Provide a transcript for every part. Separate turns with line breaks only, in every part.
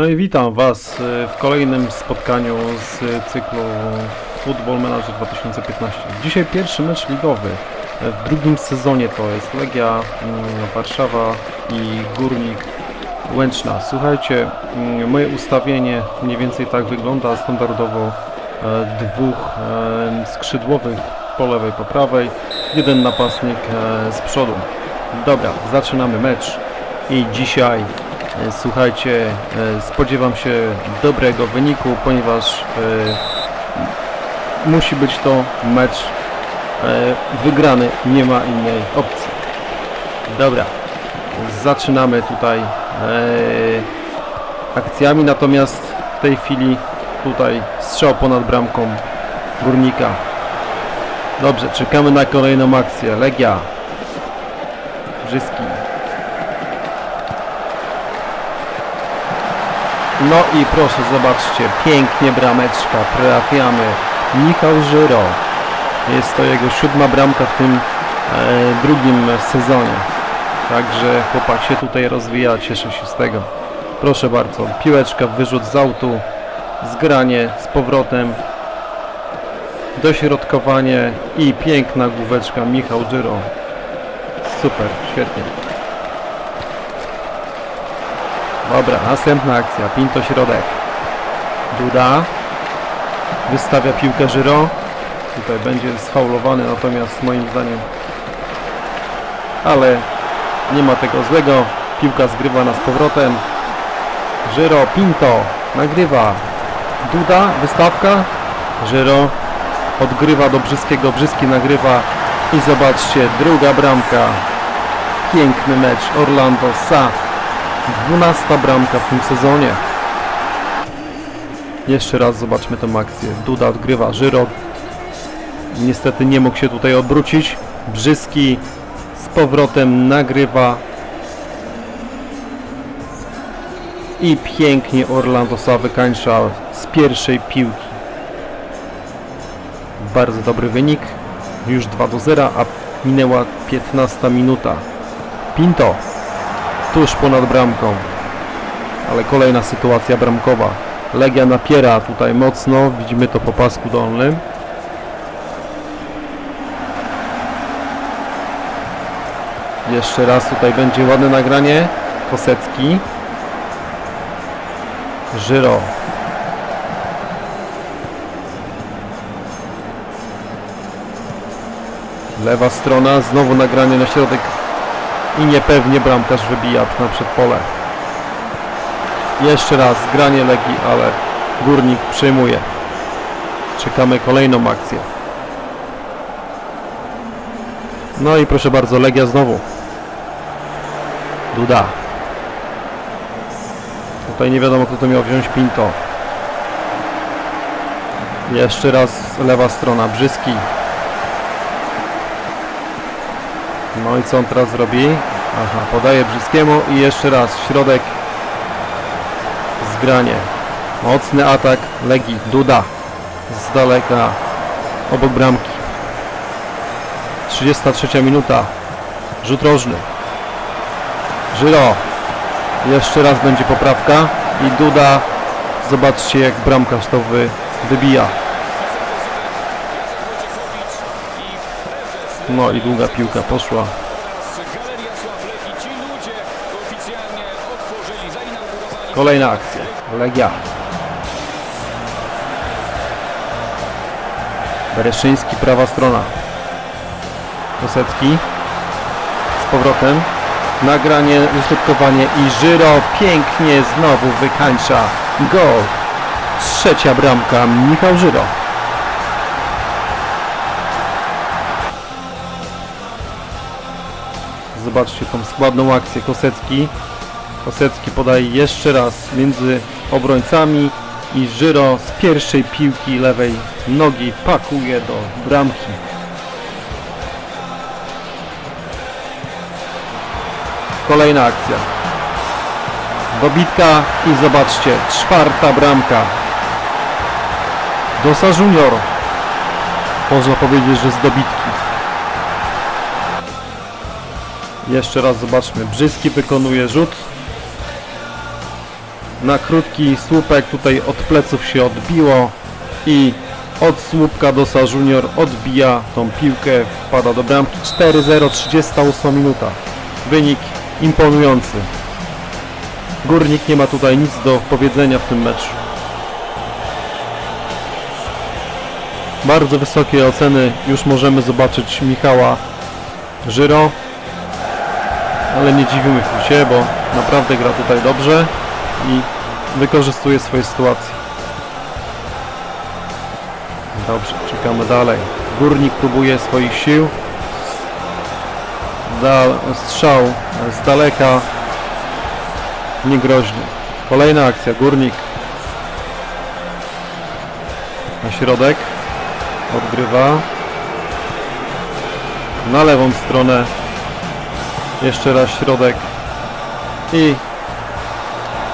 No i witam Was y, w kolejnym spotkaniu z cyklu Football Manager 2015. Dzisiaj pierwszy mecz ligowy. W drugim sezonie to jest Legia mm, Warszawa i Górnik Łęczna. Słuchajcie, mm, moje ustawienie mniej więcej tak wygląda standardowo. e, Dwóch e, skrzydłowych po lewej, po prawej, jeden napastnik e, z przodu. Dobra, zaczynamy mecz i dzisiaj Słuchajcie, e, spodziewam się dobrego wyniku, ponieważ e, musi być to mecz e, wygrany, nie ma innej opcji. Dobra, zaczynamy tutaj e, akcjami, natomiast w tej chwili tutaj strzał ponad bramką Górnika. Dobrze, czekamy na kolejną akcję. Legia. Brzyski. No i proszę, zobaczcie, pięknie brameczka, trafiamy. Michał Żyro. Jest to jego siódma bramka w tym e, drugim sezonie. Także chłopak się tutaj rozwija, cieszę się z tego. Proszę bardzo, piłeczka, wyrzut z autu, zgranie z powrotem, dośrodkowanie i piękna główeczka Michał Żyro. Super, świetnie. Dobra, następna akcja. Pinto środek. Duda. Wystawia piłkę Żyro. Tutaj będzie sfaulowany, natomiast moim zdaniem. Ale nie ma tego złego. Piłka zgrywana z powrotem. Żyro, Pinto. Nagrywa. Duda, wystawka. Żyro odgrywa do Brzyskiego. Brzyski nagrywa. I zobaczcie, druga bramka. Piękny mecz. Orlando Sa 12 bramka w tym sezonie. Jeszcze raz zobaczmy tę akcję. Duda odgrywa Żyro. Niestety nie mógł się tutaj obrócić. Brzyski z powrotem nagrywa. I pięknie Orlando Sa wykańcza z pierwszej piłki. Bardzo dobry wynik. Już 2 do 0, a minęła 15 minuta. Pinto tuż ponad bramką. Ale kolejna sytuacja bramkowa. Legia napiera tutaj mocno, widzimy to po pasku dolnym. Jeszcze raz tutaj będzie ładne nagranie. Kosecki. Żyro. Lewa strona, znowu nagranie na środek i niepewnie bramkarz wybija na przedpole. Jeszcze raz granie Legii, ale Górnik przyjmuje. Czekamy kolejną akcję. No i proszę bardzo, Legia znowu. Duda. Tutaj nie wiadomo kto to miał wziąć Pinto. Jeszcze raz lewa strona, Brzyski. No i co on teraz zrobi? Aha, podaje Brzyskiemu i jeszcze raz środek. Zgranie. Mocny atak Legii. Duda. Z daleka. Obok bramki. 33 minuta. Rzut rożny. Żyro. Jeszcze raz będzie poprawka. I Duda. Zobaczcie jak bramkarz to wy, wybija. No i długa piłka poszła. Kolejna akcja. Legia. Bereszyński, prawa strona. Kosecki. Z powrotem. Nagranie, wyśrodkowanie i Żyro pięknie znowu wykańcza gol. Trzecia bramka Michał Żyro. Zobaczcie tą składną akcję Kosecki. Kosecki podaje jeszcze raz między obrońcami i Żyro z pierwszej piłki lewej nogi pakuje do bramki. Kolejna akcja. Dobitka i zobaczcie, czwarta bramka. Dosa Junior. Można powiedzieć, że z dobitki. Jeszcze raz zobaczmy. Brzyski wykonuje rzut. na krótki słupek, tutaj od pleców się odbiło i od słupka Dosa Junior odbija tą piłkę, wpada do bramki 4-0, 38 minuta. Wynik imponujący. Górnik nie ma tutaj nic do powiedzenia w tym meczu. Bardzo wysokie oceny już możemy zobaczyć Michała Żyro. Ale nie dziwimy się, bo naprawdę gra tutaj dobrze i wykorzystuje swoje sytuacje. Dobrze, czekamy dalej. Górnik próbuje swoich sił. Da, strzał z daleka. Niegroźny. Kolejna akcja. Górnik. Na środek. Odgrywa. Na lewą stronę. Jeszcze raz środek. I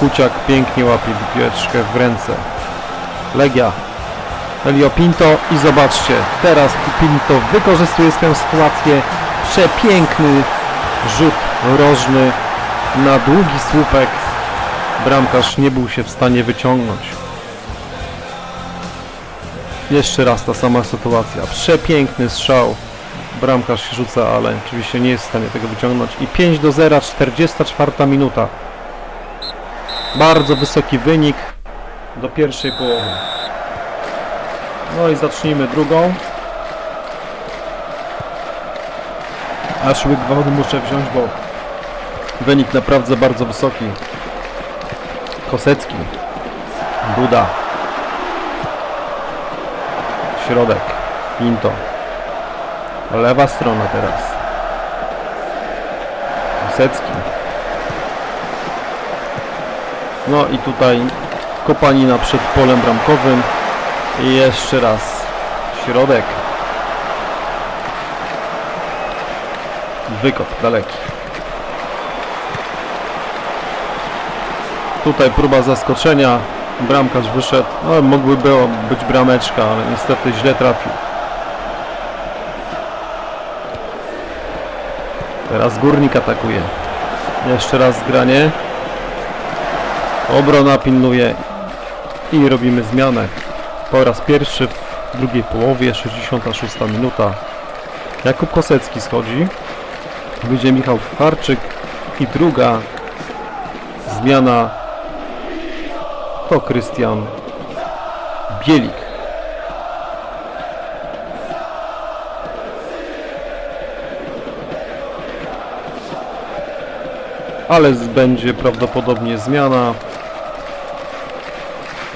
Kuciak pięknie łapie piłeczkę w ręce. Legia. Elio Pinto i zobaczcie, teraz Pinto wykorzystuje swoją sytuację. Przepiękny rzut rożny na długi słupek. Bramkarz nie był się w stanie wyciągnąć. Jeszcze raz ta sama sytuacja. Przepiękny strzał. Bramkarz się rzuca, ale oczywiście nie jest w stanie tego wyciągnąć. I 5 do 0, 44 minuta. Bardzo wysoki wynik do pierwszej połowy. No i zacznijmy drugą. Aż łyk wody muszę wziąć, bo wynik naprawdę bardzo wysoki. Kosecki. Buda. Środek. Pinto. Lewa strona teraz. Kosecki. No i tutaj kopanina przed polem bramkowym. I jeszcze raz środek. Wykop daleki. Tutaj próba zaskoczenia. Bramkarz wyszedł. No, mogły było być brameczka, ale niestety źle trafił. Teraz górnik atakuje. Jeszcze raz zgranie. Obrona pilnuje i robimy zmianę. Po raz pierwszy w drugiej połowie, 66 minuta. Jakub Kosecki schodzi. Wyjdzie Michał Kucharczyk i druga zmiana to Krystian Bielik. Ale będzie prawdopodobnie zmiana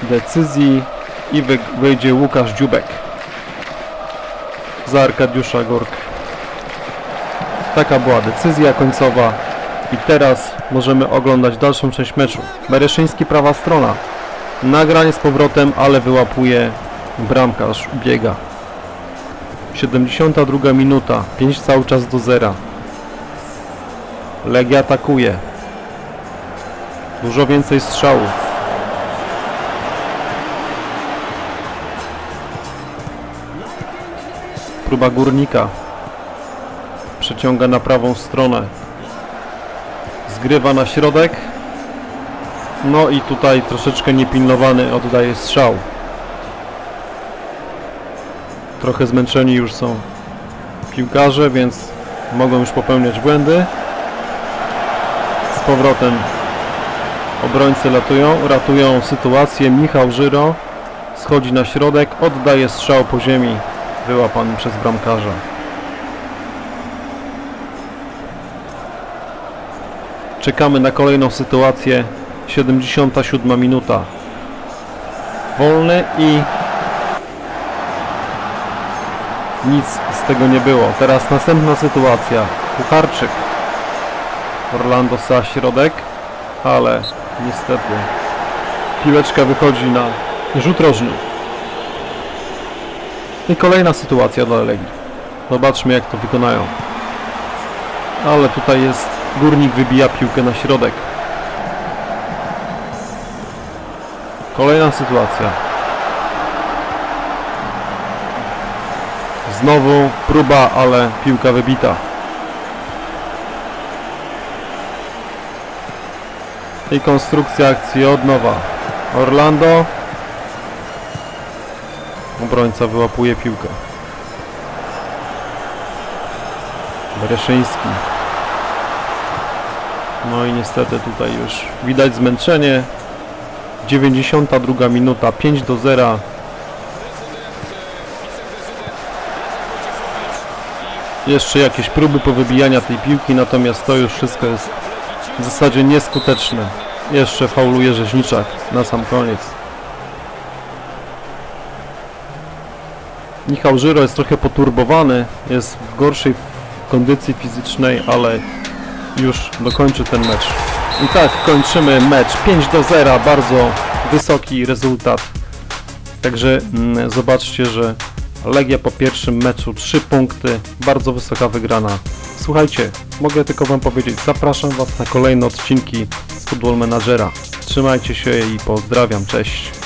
decyzji i wy, wyjdzie Łukasz Dziubek za Arkadiusza Gorkę. Taka była decyzja końcowa i teraz możemy oglądać dalszą część meczu. Bereszyński prawa strona. Nagranie z powrotem, ale wyłapuje bramkarz, biega. 72 minuta, 5 cały czas do zera. Legia atakuje. Dużo więcej strzałów. Próba górnika. Przeciąga na prawą stronę. Zgrywa na środek. No i tutaj troszeczkę niepilnowany oddaje strzał. Trochę zmęczeni już są piłkarze, więc mogą już popełniać błędy. Powrotem obrońcy latują, ratują sytuację. Michał Żyro schodzi na środek, oddaje strzał po ziemi wyłapany przez bramkarza. Czekamy na kolejną sytuację. 77 minuta. Wolny i nic z tego nie było. Teraz następna sytuacja. Kucharczyk. Orlando Sa środek, ale niestety piłeczka wychodzi na rzut rożny. I kolejna sytuacja dla Legii. Zobaczmy jak to wykonają. Ale tutaj jest górnik wybija piłkę na środek. Kolejna sytuacja. Znowu próba, ale piłka wybita. I konstrukcja akcji od nowa. Orlando. Obrońca wyłapuje piłkę. Bereszyński. No i niestety tutaj już widać zmęczenie. 92 minuta, 5 do 0. Jeszcze jakieś próby powybijania tej piłki, natomiast to już wszystko jest w zasadzie nieskuteczne. Jeszcze fauluje Rzeźniczak na sam koniec. Michał Żyro jest trochę poturbowany, jest w gorszej kondycji fizycznej, ale już dokończy ten mecz. I tak kończymy mecz 5 do 0, bardzo wysoki rezultat. Także mm, zobaczcie, że Legia po pierwszym meczu 3 punkty, bardzo wysoka wygrana. Słuchajcie, mogę tylko wam powiedzieć, zapraszam was na kolejne odcinki z Football Managera. Trzymajcie się i pozdrawiam, cześć.